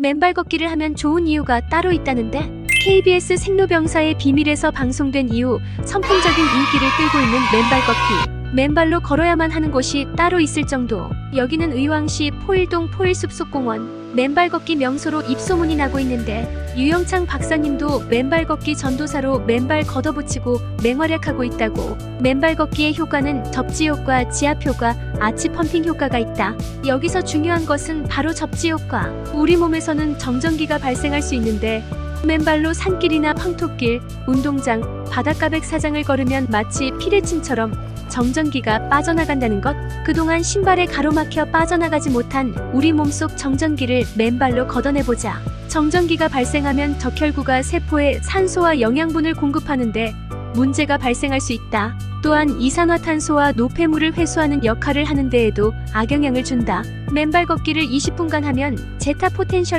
맨발 걷기를 하면 좋은 이유가 따로 있다는데 KBS 생로병사의 비밀에서 방송된 이후 선풍적인 인기를 끌고 있는 맨발 걷기. 맨발로 걸어야만 하는 곳이 따로 있을 정도. 여기는 의왕시 포일동 포일숲속공원. 맨발 걷기 명소로 입소문이 나고 있는데 유영창 박사님도 맨발 걷기 전도사로 맨발 걷어붙이고 맹활약하고 있다고. 맨발 걷기의 효과는 접지 효과, 지압 효과, 아치 펌핑 효과가 있다. 여기서 중요한 것은 바로 접지 효과. 우리 몸에서는 정전기가 발생할 수 있는데 맨발로 산길이나 황토길, 운동장, 바닷가 백 사장을 걸으면 마치 피레침처럼 정전기가 빠져나간다는 것. 그동안 신발에 가로막혀 빠져나가지 못한 우리 몸속 정전기를 맨발로 걷어내보자. 정전기가 발생하면 적혈구가 세포에 산소와 영양분을 공급하는데 문제가 발생할 수 있다. 또한 이산화탄소와 노폐물을 회수하는 역할을 하는 데에도 악영향을 준다. 맨발 걷기를 20분간 하면 제타 포텐셜이